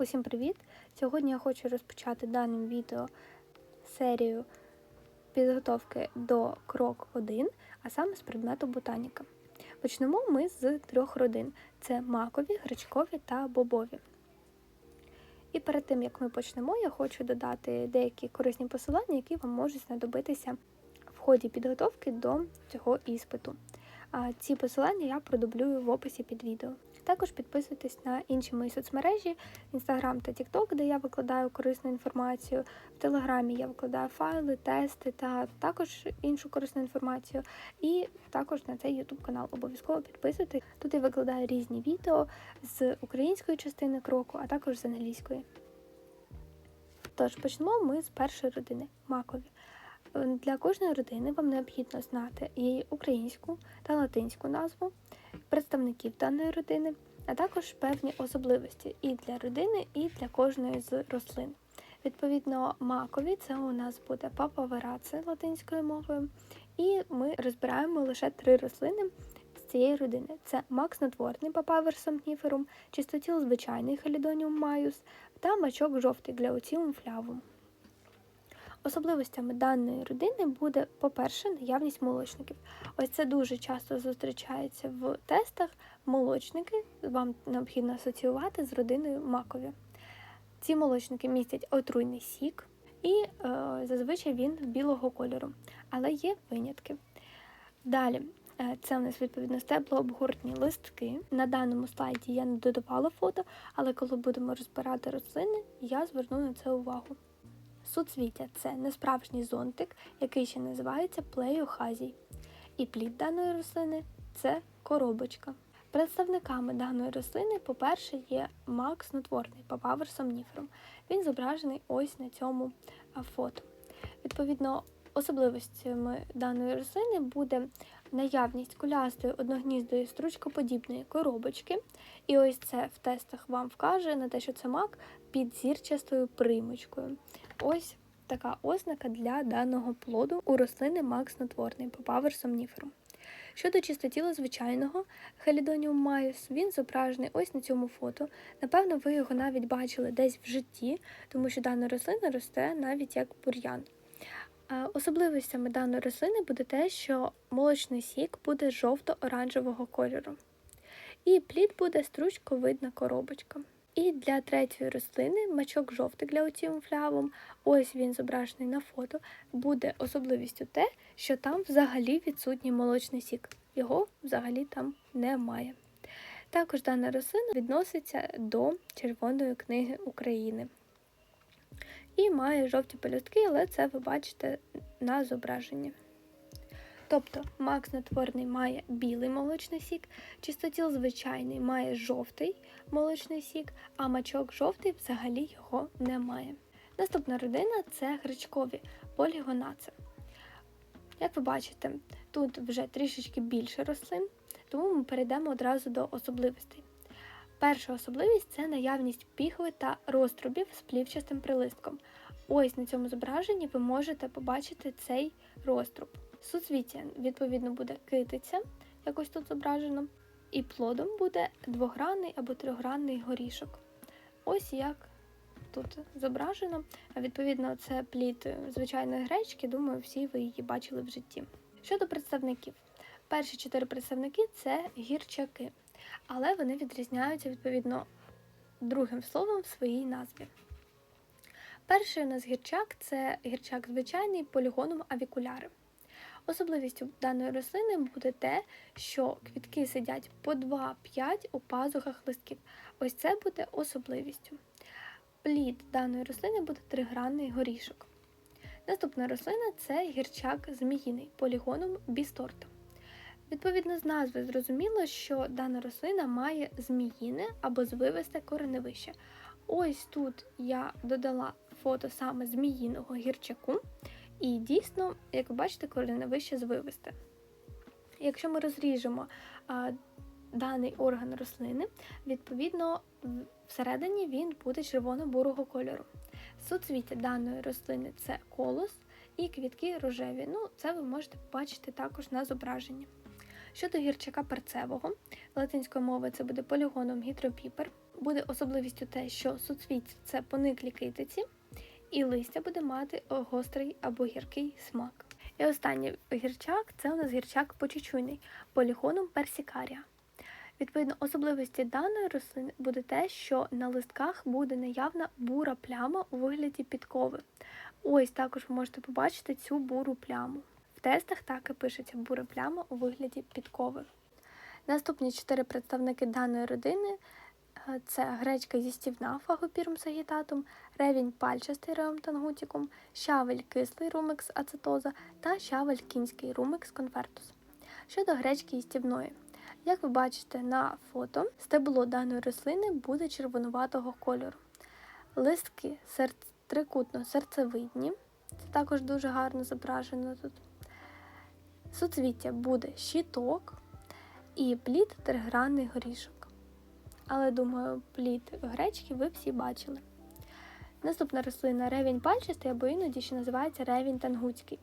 Усім привіт! Сьогодні я хочу розпочати даним відео серію підготовки до крок 1, а саме з предмету ботаніка. Почнемо ми з трьох родин: це макові, гречкові та бобові. І перед тим як ми почнемо, я хочу додати деякі корисні посилання, які вам можуть знадобитися в ході підготовки до цього іспиту. А ці посилання я продублюю в описі під відео. Також підписуйтесь на інші мої соцмережі, Instagram та TikTok, де я викладаю корисну інформацію. В Телеграмі я викладаю файли, тести та також іншу корисну інформацію. І також на цей YouTube канал обов'язково підписуйтесь. Тут я викладаю різні відео з української частини кроку, а також з англійської. Тож почнемо ми з першої родини макові. Для кожної родини вам необхідно знати її українську та латинську назву, представників даної родини, а також певні особливості і для родини, і для кожної з рослин. Відповідно, макові це у нас буде папавераце латинською мовою, і ми розбираємо лише три рослини з цієї родини: це мак снотворний папавер сомніферум, чистотіл звичайний халідоніум майус та мачок жовтий глеоцілум флявум. Особливостями даної родини буде, по-перше, наявність молочників. Ось це дуже часто зустрічається в тестах. Молочники вам необхідно асоціювати з родиною макові. Ці молочники містять отруйний сік, і е, зазвичай він білого кольору, але є винятки. Далі, е, це у нас відповідно стеблообгортні листки. На даному слайді я не додавала фото, але коли будемо розбирати рослини, я зверну на це увагу. Суцвіття це несправжній зонтик, який ще називається плеохазій. І плід даної рослини це коробочка. Представниками даної рослини, по-перше, є мак снотворний папавер сомніферум. Він зображений ось на цьому фото. Відповідно, особливостями даної рослини буде наявність кулястої одногніздої стручкоподібної коробочки. І ось це в тестах вам вкаже на те, що це мак під зірчастою примочкою. Ось така ознака для даного плоду у рослини мак снотворний папавер сомніферум. Щодо чистотіла звичайного Хелідоніум майус, він зображений ось на цьому фото. Напевно, ви його навіть бачили десь в житті, тому що дана рослина росте навіть як бур'ян. Особливостями даної рослини буде те, що молочний сік буде жовто-оранжевого кольору. І плід буде стручковидна коробочка. І для третьої рослини мачок жовтий для оцім флявом, ось він зображений на фото, буде особливістю те, що там взагалі відсутній молочний сік. Його взагалі там немає. Також дана рослина відноситься до Червоної книги України. І має жовті пелюстки, але це ви бачите на зображенні. Тобто мак снотворний має білий молочний сік, чистотіл звичайний має жовтий молочний сік, а мачок жовтий взагалі його немає. Наступна родина це гречкові полігонаци. Як ви бачите, тут вже трішечки більше рослин, тому ми перейдемо одразу до особливостей. Перша особливість це наявність піхви та розтрубів з плівчастим прилистком. Ось на цьому зображенні ви можете побачити цей розтруб. Суцвіття, відповідно, буде китиця, якось тут зображено, і плодом буде двогранний або трьохгранний горішок. Ось як тут зображено. Відповідно, це плід звичайної гречки, думаю, всі ви її бачили в житті. Щодо представників, перші чотири представники це гірчаки, але вони відрізняються відповідно другим словом в своїй назві. Перший у нас гірчак це гірчак звичайний полігоном авікуляри. Особливістю даної рослини буде те, що квітки сидять по 2-5 у пазухах листків. Ось це буде особливістю. Плід даної рослини буде тригранний горішок. Наступна рослина це гірчак зміїний полігоном бісторта. Відповідно з назви зрозуміло, що дана рослина має зміїне або звивисте кореневище. Ось тут я додала фото саме зміїного гірчаку. І дійсно, як ви бачите, кореневище звивисте. Якщо ми розріжемо а, даний орган рослини, відповідно, всередині він буде червоно-бурого кольору. Суцвіття даної рослини це колос і квітки рожеві. Ну, це ви можете побачити також на зображенні. Щодо гірчака перцевого, латинською мовою це буде полігоном гідропіпер. Буде особливістю те, що суцвіття – це пониклі китиці, і листя буде мати гострий або гіркий смак. І останній гірчак це у нас гірчак почечуйний поліхоном персикарія. Відповідно, особливості даної рослини буде те, що на листках буде наявна бура пляма у вигляді підкови. Ось також ви можете побачити цю буру пляму. В тестах так і пишеться бура пляма у вигляді підкови. Наступні чотири представники даної родини е, це гречка зістівна фагопірум сагітатум, ревінь пальчастий реомтангутікум, щавель кислий румекс ацетоза та щавель кінський румекс конвертус. Щодо гречки їстівної. Як ви бачите на фото, стебло даної рослини буде червонуватого кольору. Листки сер... трикутно-серцевидні, це також дуже гарно зображено тут. Суцвіття буде щиток і плід тригранний горішок. Але, думаю, плід гречки ви всі бачили. Наступна рослина ревінь пальчастий або іноді ще називається ревінь тангутський.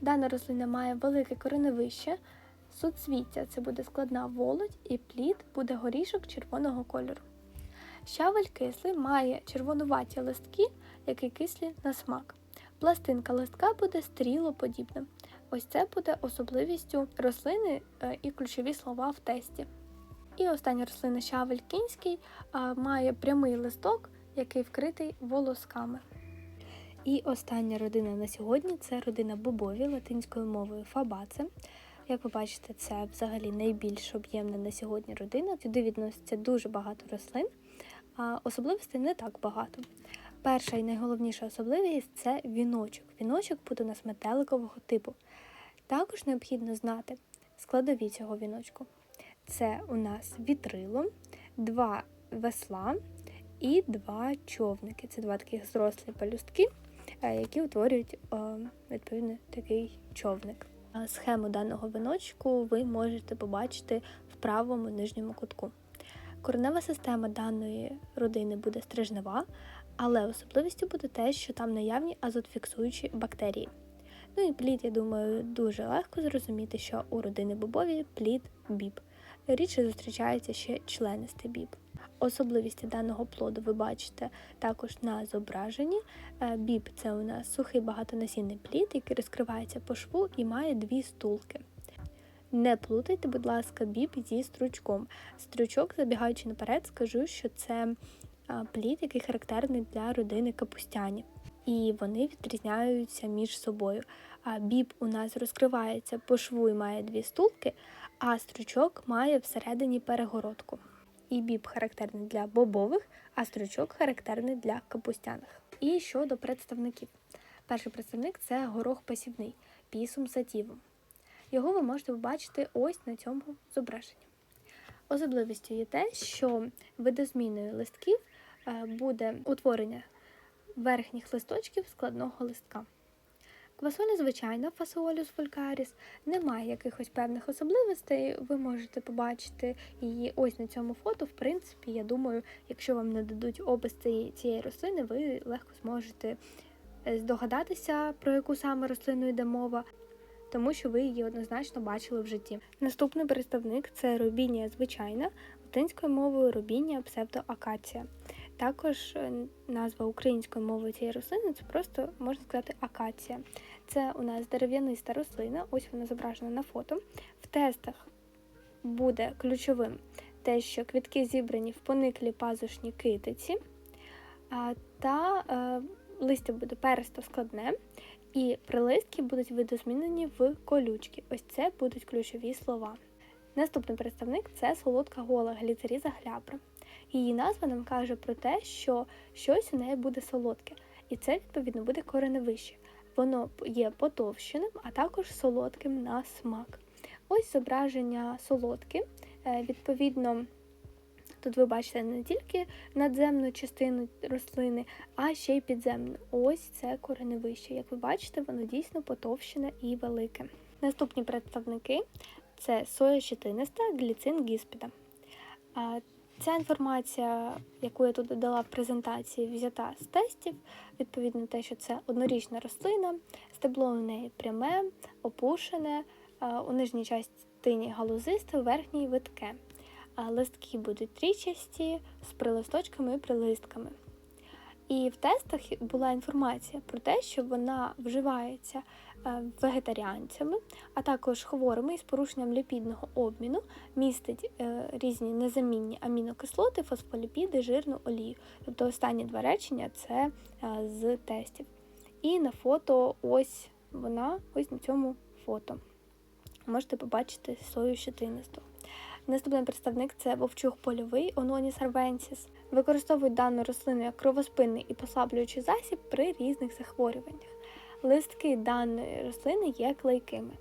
Дана рослина має велике кореневище, суцвіття це буде складна володь, і плід буде горішок червоного кольору. Щавель кислий має червонуваті листки, які кислі на смак. Пластинка листка буде стрілоподібна. Ось це буде особливістю рослини е, і ключові слова в тесті. І остання рослина щавель кінський має прямий листок, який вкритий волосками. І остання родина на сьогодні це родина бобові латинською мовою фабаце. Як ви бачите, це взагалі найбільш об'ємна на сьогодні родина. Туди відноситься дуже багато рослин, а особливостей не так багато. Перша і найголовніша особливість це віночок. Віночок буде у нас метеликового типу. Також необхідно знати складові цього віночку. Це у нас вітрило, два весла і два човники. Це два таких зрослі пелюстки, е, які утворюють е, відповідно такий човник. Схему даного віночку ви можете побачити в правому нижньому кутку. Коренева система даної родини буде стрижнева, але особливістю буде те, що там наявні азотфіксуючі бактерії. Ну і плід, я думаю, дуже легко зрозуміти, що у родини бобові плід біб. Рідше зустрічаються ще членистий біб. Особливості даного плоду ви бачите також на зображенні. Е, біб це у нас сухий багатонасінний плід, який розкривається по шву і має дві стулки. Не плутайте, будь ласка, біб зі стручком. Стручок, забігаючи наперед, скажу, що це плід, який характерний для родини капустяні. І вони відрізняються між собою. А біб у нас розкривається по шву і має дві стулки, а стручок має всередині перегородку. І біб характерний для бобових, а стручок характерний для капустяних. І щодо представників. Перший представник це горох посівний, пісум сатівом. Його ви можете побачити ось на цьому зображенні. Особливістю є те, що видозміною листків е, буде утворення верхніх листочків складного листка. Квасоля звичайна фасеолюс вулькаріс, немає якихось певних особливостей, ви можете побачити її ось на цьому фото. В принципі, я думаю, якщо вам не дадуть опис цієї, рослини, ви легко зможете е, здогадатися, про яку саме рослину йде мова тому що ви її однозначно бачили в житті. Наступний представник це робінія звичайна, латинською мовою робінія псевдоакація. Також е, назва українською мовою цієї рослини це просто можна сказати акація. Це у нас дерев'яниста рослина, ось вона зображена на фото. В тестах буде ключовим те, що квітки зібрані в пониклі пазушні китиці, та е, листя буде пересто складне, і прилистки будуть видозмінені в колючки. Ось це будуть ключові слова. Наступний представник це солодка гола гліцеріза глябра. Її назва нам каже про те, що щось у неї буде солодке, і це, відповідно, буде кореневище. Воно є потовщеним, а також солодким на смак. Ось зображення солодки. Е, відповідно, Тут ви бачите не тільки надземну частину рослини, а ще й підземну. Ось це кореневище. Як ви бачите, воно дійсно потовщене і велике. Наступні представники це соя щетиниста, гліцин гіспіда. Ця інформація, яку я тут додала в презентації, взята з тестів, відповідно те, що це однорічна рослина, стебло у неї пряме, опушене, у нижній частині галузисте, у верхній витке. листки будуть трічасті з прилисточками і прилистками. І в тестах була інформація про те, що вона вживається е, вегетаріанцями, а також хворими із порушенням ліпідного обміну, містить е, різні незамінні амінокислоти, фосфоліпіди, жирну олію. Тобто останні два речення це е, з тестів. І на фото ось вона, ось на цьому фото. Можете побачити сою щетинисту. Наступний представник це вовчух польовий Ононіс арвенсіс. Використовують дану рослину як кровоспинний і послаблюючий засіб при різних захворюваннях. Листки даної рослини є клейкими.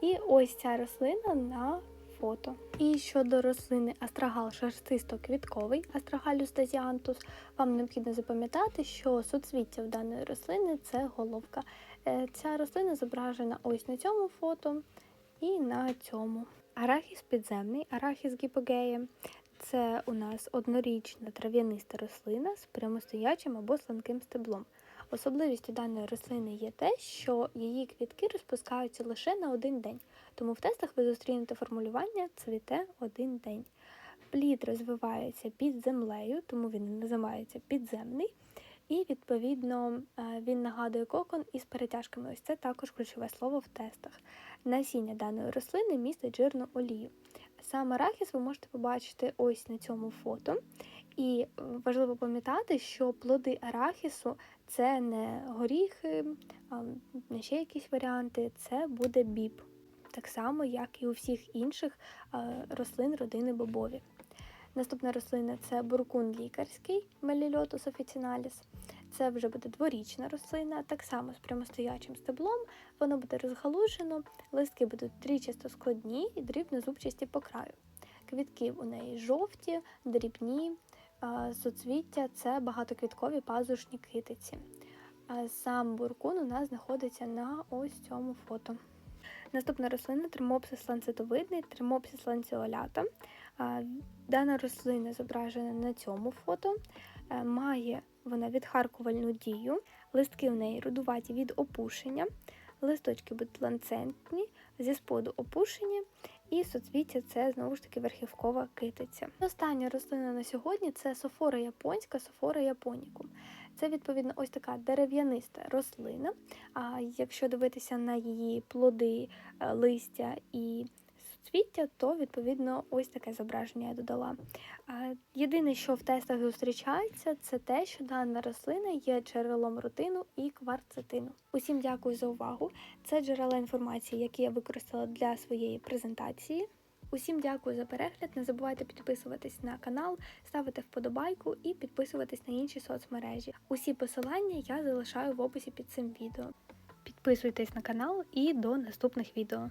І ось ця рослина на фото. І щодо рослини астрагал шерстисто-квітковий астрагалюс тазіантус, вам необхідно запам'ятати, що суцвіття в даної рослини це головка. Е, Ця рослина зображена ось на цьому фото і на цьому. Арахіс підземний, арахіс гіпогея це у нас однорічна трав'яниста рослина з прямостоячим або сланким стеблом. Особливістю даної рослини є те, що її квітки розпускаються лише на один день, тому в тестах ви зустрінете формулювання цвіте один день. Плід розвивається під землею, тому він називається підземний. І, відповідно, е, він нагадує кокон із перетяжками. Ось це також ключове слово в тестах. Насіння даної рослини містить жирну олію. Сам арахіс ви можете побачити ось на цьому фото. І важливо пам'ятати, що плоди арахісу це не горіхи, не ще якісь варіанти, це буде біб. Так само, як і у всіх інших е, рослин родини бобові. Наступна рослина це буркун лікарський Мелільотус офіціналіс. Це вже буде дворічна рослина, так само з прямостоячим стеблом. Воно буде розгалужено, листки будуть трічасто складні і дрібнозубчасті по краю. Квітки у неї жовті, дрібні, соцвіття це багатоквіткові пазушні китиці. Сам буркун у нас знаходиться на ось цьому фото. Наступна рослина тримопсис ланцетовидний, тримопсис ланцеолята. Дана рослина зображена на цьому фото. Е, Має вона відхаркувальну дію, листки у неї рудуваті від опушення, листочки будуть ланцентні, зі споду опушені, і соцвіття це знову ж таки верхівкова китиця. Остання рослина на сьогодні це софора японська, софора японікум. Це відповідно ось така дерев'яниста рослина. А якщо дивитися на її плоди, е, листя і суцвіття, то відповідно ось таке зображення я додала. Єдине, що в тестах зустрічається, це те, що дана рослина є джерелом рутину і кварцетину. Усім дякую за увагу. Це джерела інформації, які я використала для своєї презентації. Усім дякую за перегляд. Не забувайте підписуватись на канал, ставити вподобайку і підписуватись на інші соцмережі. Усі посилання я залишаю в описі під цим відео. Підписуйтесь на канал і до наступних відео.